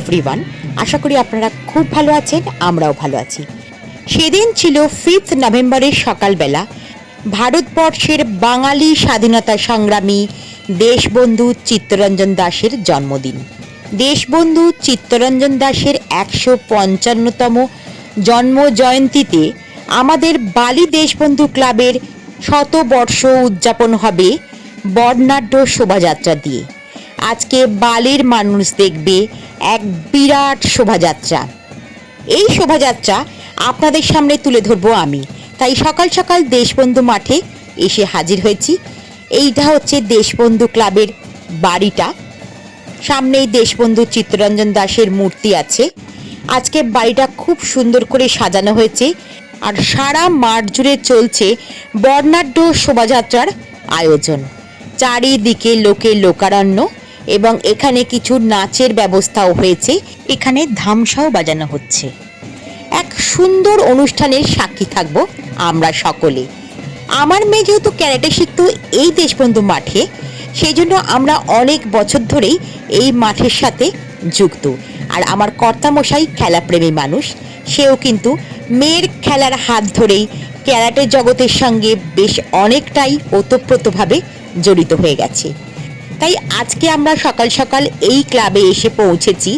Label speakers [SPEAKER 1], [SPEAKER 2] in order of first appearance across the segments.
[SPEAKER 1] Everyone আশা করি আপনারা খুব ভালো আছেন, আমরাও ভালো আছি। সেদিন ছিল ফিফথ নভেম্বরের সকালবেলা। ভারতবর্ষের বাঙালি স্বাধীনতা সংগ্রামী দেশবন্ধু চিত্তরঞ্জন দাসের জন্মদিন। দেশবন্ধু চিত্তরঞ্জন দাসের একশো পঞ্চান্নতম জন্ম জয়ন্তীতে আমাদের বালি দেশবন্ধু ক্লাবের শতবর্ষ উদযাপন হবে বর্ণাঢ্য শোভাযাত্রা দিয়ে। আজকে বালির মানুষ দেখবে এক বিরাট শোভাযাত্রা। এই শোভাযাত্রা আপনাদের সামনে তুলে ধরবো আমি। তাই সকাল সকাল দেশবন্ধু মাঠে এসে হাজির হয়েছি। এইটা হচ্ছে দেশবন্ধু ক্লাবের বাড়িটা। সামনেই দেশবন্ধু চিত্তরঞ্জন দাসের মূর্তি আছে। আজকে বাড়িটা খুব সুন্দর করে সাজানো হয়েছে আর সারা মাঠ জুড়ে চলছে বর্ণাঢ্য শোভাযাত্রার আয়োজন। চারিদিকে লোকে লোকারণ্য। এবং এখানে কিছু নাচের ব্যবস্থাও হয়েছে। এখানে ধামসাও বাজানো হচ্ছে। এক সুন্দর অনুষ্ঠানের সাক্ষী থাকব আমরা সকলে। আমার মেয়ে যেহেতু ক্যারেটে শিখতো এই দেশবন্ধু মাঠে সেই জন্য আমরা অনেক বছর ধরেই এই মাঠের সাথে যুক্ত। আর আমার কর্তামশাই খেলাপ্রেমী মানুষ, সেও কিন্তু মেয়ের খেলার হাত ধরেই ক্যারাটে জগতের সঙ্গে বেশ অনেকটাই ওতপ্রোতভাবে জড়িত হয়ে গেছে। তাই আজকে আমরা সকাল সকাল এই ক্লাবে এসে পৌঁছেছি।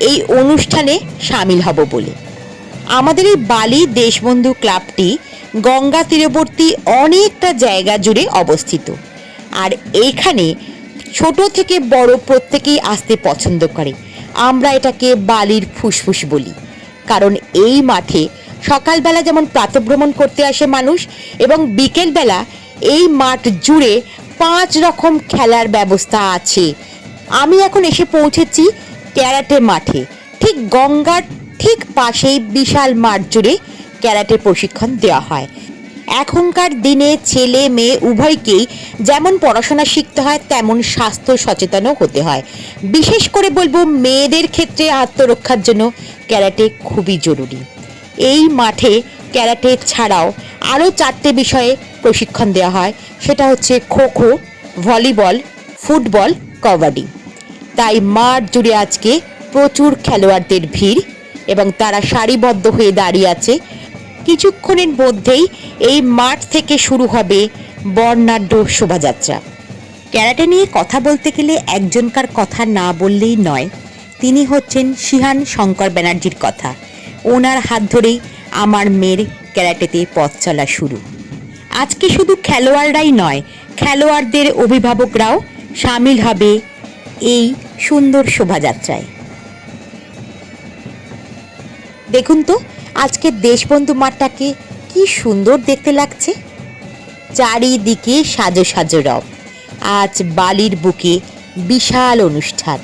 [SPEAKER 1] এই অনুষ্ঠানে সামিল হব বলে। আমাদের এই বালি দেশবন্ধু ক্লাবটি গঙ্গা তীরবর্তী অনেকটা জায়গা জুড়ে অবস্থিত। আর এইখানে ছোট থেকে বড় প্রত্যেকেই আসতে পছন্দ করে। আমরা এটাকে বালির ফুসফুস বলি। কারণ এই মাঠে সকালবেলা যেমন প্রাতভ্রমণ করতে আসে মানুষ এবং বিকেলবেলা এই মাঠ জুড়ে পাঁচ রকম খেলার ব্যবস্থা আছে। আমি এখন এসে পৌঁছেছি ক্যারাটে মাঠে। ঠিক গঙ্গার ঠিক পাশেই বিশাল মাঠ জুড়ে ক্যারাটে প্রশিক্ষণ দেওয়া হয়। এখনকার দিনে ছেলে মেয়ে উভয়কেই যেমন পড়াশোনা শিখতে হয়, তেমন স্বাস্থ্য সচেতনও হতে হয়। বিশেষ করে বলব মেয়েদের ক্ষেত্রে আত্মরক্ষার জন্য ক্যারাটে খুবই জরুরি। এই মাঠে ক্যারাটে ছাড়াও আরও চারটে বিষয়ে প্রশিক্ষণ দেওয়া হয়। সেটা হচ্ছে খোখো, ভলিবল, ফুটবল, কবাডি। তাই মাঠ জুড়ে আজকে প্রচুর খেলোয়াড়দের ভিড় এবং তারা সারিবদ্ধ হয়ে দাঁড়িয়ে আছে। কিছুক্ষণের মধ্যেই এই মাঠ থেকে শুরু হবে বর্ণাঢ্য শোভাযাত্রা। ক্যারাটে নিয়ে কথা বলতে গেলে একজনকার কথা না বললেই নয়। তিনি হচ্ছেন শিহান শঙ্কর ব্যানার্জির কথা। ওনার হাত ধরেই আমার মেয়ের ক্যারাটেতে পথ চলা শুরু। আজকে শুধু খেলোয়াড়রাই নয়, খেলোয়াড়দের অভিভাবকরাও সামিল হবে এই সুন্দর শোভাযাত্রায়। দেখুন তো আজকে দেশবন্ধু মাঠটাকে কি সুন্দর দেখতে লাগছে। চারিদিকে সাজো সাজো রব, আজ বালির বুকে বিশাল অনুষ্ঠান।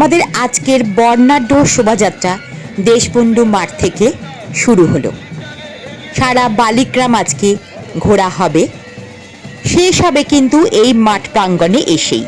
[SPEAKER 1] আমাদের আজকের বর্ণাঢ্য শোভাযাত্রা দেশবন্ধু মাঠ থেকে শুরু হলো। সারা বালিগ্রাম আজকে ঘোরা হবে। শেষ হবে কিন্তু এই মাঠ প্রাঙ্গণে এসেই।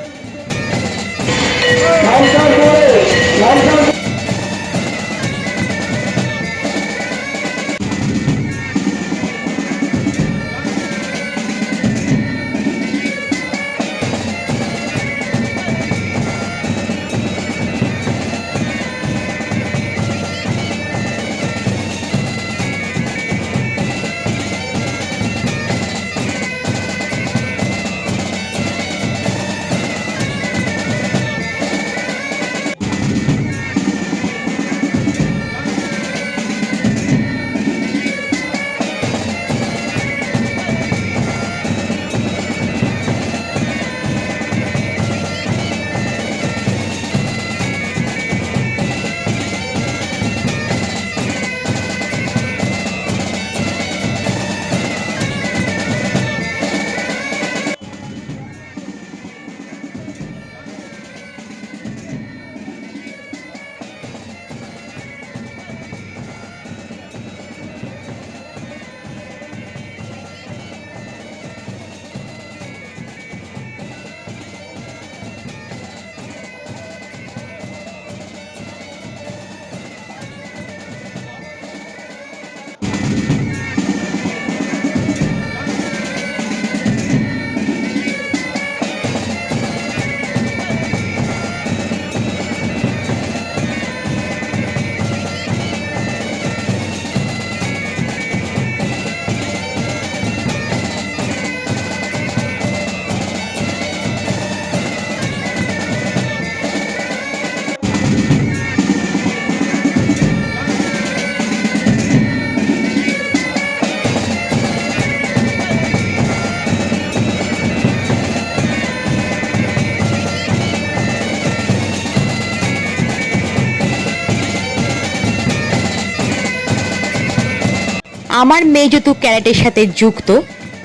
[SPEAKER 1] আমার মেয়ে যেহেতু ক্যারেটের সাথে যুক্ত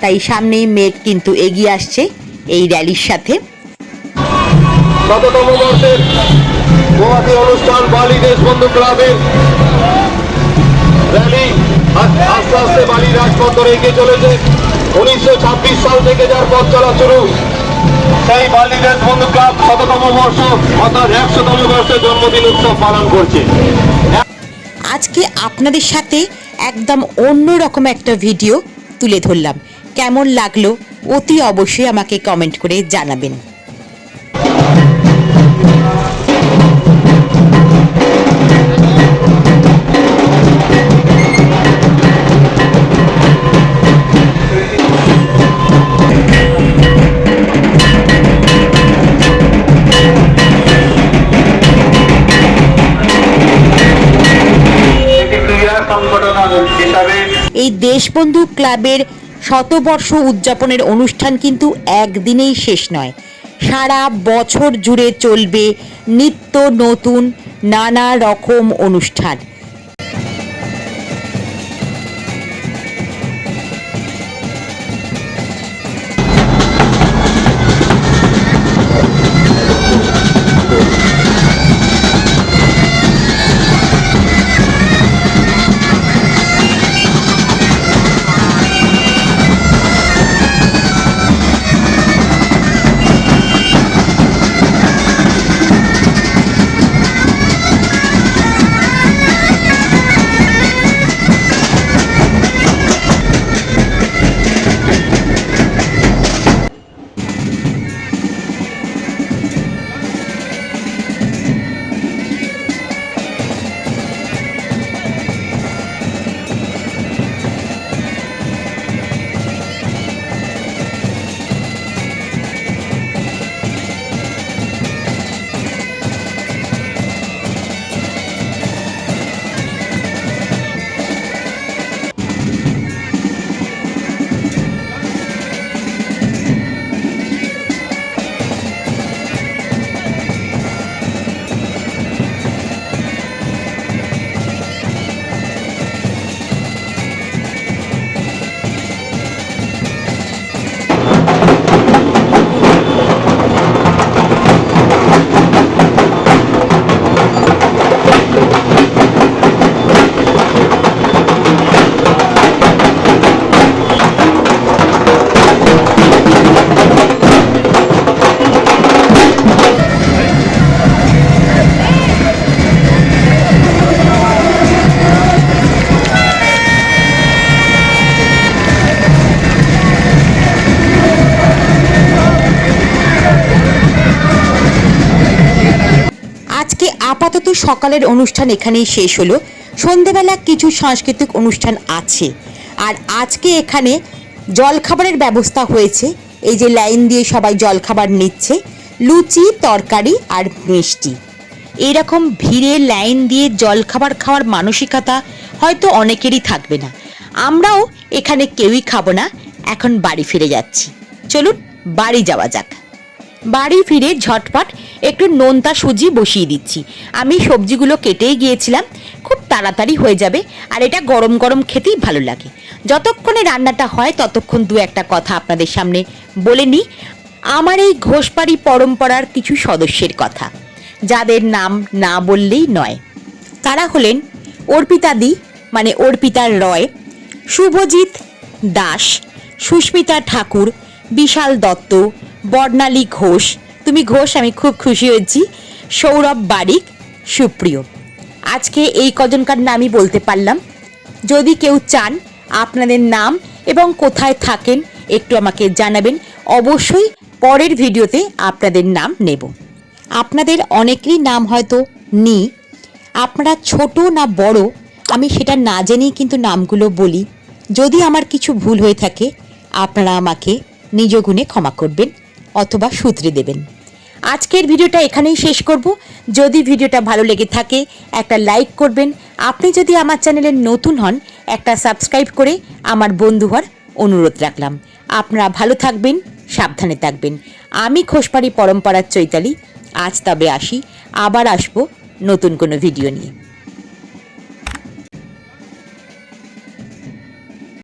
[SPEAKER 1] তাই সামনেই মেয়ে কিন্তু এগিয়ে আসছে এই র্যালির সাথে।
[SPEAKER 2] শততম বর্ষের গোয়াতে অনুষ্ঠান বালি দেশবন্ধু ক্লাবের র্যালি আস- আস্তে আস্তে বালি রাজপথরে এগিয়ে চলেছে। উনিশশো ছাব্বিশ সাল থেকে যার পথ চলা শুরু সেই বালি দেশবন্ধু ক্লাব শততম বর্ষ অর্থাৎ একশোতম বর্ষের জন্মদিন উৎসব পালন করছে।
[SPEAKER 1] আজকে আপনাদের সাথে একদম অন্য রকম একটা ভিডিও তুলে ধরলাম। কেমন লাগল? অতি অবশ্যই আমাকে কমেন্ট করে জানাবেন। দেশবন্ধু ক্লাবের শতবর্ষ উদযাপনের অনুষ্ঠান কিন্তু একদিনেই শেষ নয়। সারা বছর জুড়ে চলবে নিত্য নতুন নানা রকম অনুষ্ঠান। সকালের অনুষ্ঠান এখানেই শেষ হলো। সন্ধেবেলা কিছু সাংস্কৃতিক অনুষ্ঠান আছে। আর আজকে এখানে জলখাবারের ব্যবস্থা হয়েছে। এই যে লাইন দিয়ে সবাই জলখাবার নিচ্ছে। লুচি, তরকারি আর মিষ্টি। এরকম ভিড়ে লাইন দিয়ে জলখাবার খাওয়ার মানসিকতা হয়তো অনেকেরই থাকবে না। আমরাও এখানে কেউই খাব না। এখন বাড়ি ফিরে যাচ্ছি। চলুন, বাড়ি যাওয়া যাক। বাড়ি ফিরে ঝটপট একটু নোনতা সুজি বসিয়ে দিচ্ছি। আমি সবজিগুলো কেটেই গিয়েছিলাম, খুব তাড়াতাড়ি হয়ে যাবে আর এটা গরম গরম খেতেই ভালো লাগে। যতক্ষণে রান্নাটা হয় ততক্ষণ দু একটা কথা আপনাদের সামনে বলে নিই। আমার এই ঘোষবাড়ি পরম্পরার কিছু সদস্যের কথা, যাদের নাম না বললেই নয়। তারা হলেন অর্পিতাদি মানে অর্পিতার রয়, শুভজিৎ দাস, সুস্মিতা ঠাকুর, বিশাল দত্ত, বর্ণালী ঘোষ তুমি ঘোষ, আমি খুব খুশি হয়েছি। সৌরভ বারিক, সুপ্রিয়। আজকে এই কজনকার নামই বলতে পারলাম। যদি কেউ চান আপনাদের নাম এবং কোথায় থাকেন, একটু আমাকে জানাবেন। অবশ্যই পরের ভিডিওতে আপনাদের নাম নেব। আপনাদের অনেকেরই নাম হয়তো নি আপনারা ছোট না বড়, আমি সেটা না জেনেই কিন্তু নামগুলো বলি। যদি আমার কিছু ভুল হয়ে থাকে, আপনারা আমাকে নিজ গুণে ক্ষমা করবেন অথবা সূত্রে দেবেন। আজকের ভিডিওটা এখানেই শেষ করব। যদি ভিডিওটা ভালো লেগে থাকে, একটা লাইক করবেন। আপনি যদি আমার চ্যানেলে নতুন হন, একটা সাবস্ক্রাইব করে আমার বন্ধু হওয়ার অনুরোধ রাখলাম। আপনারা ভালো থাকবেন, সাবধানে থাকবেন। আমি খোসপাড়ি পরম্পরার চৈতালি। আজ তবে আসি, আবার আসব নতুন কোনো ভিডিও নিয়ে।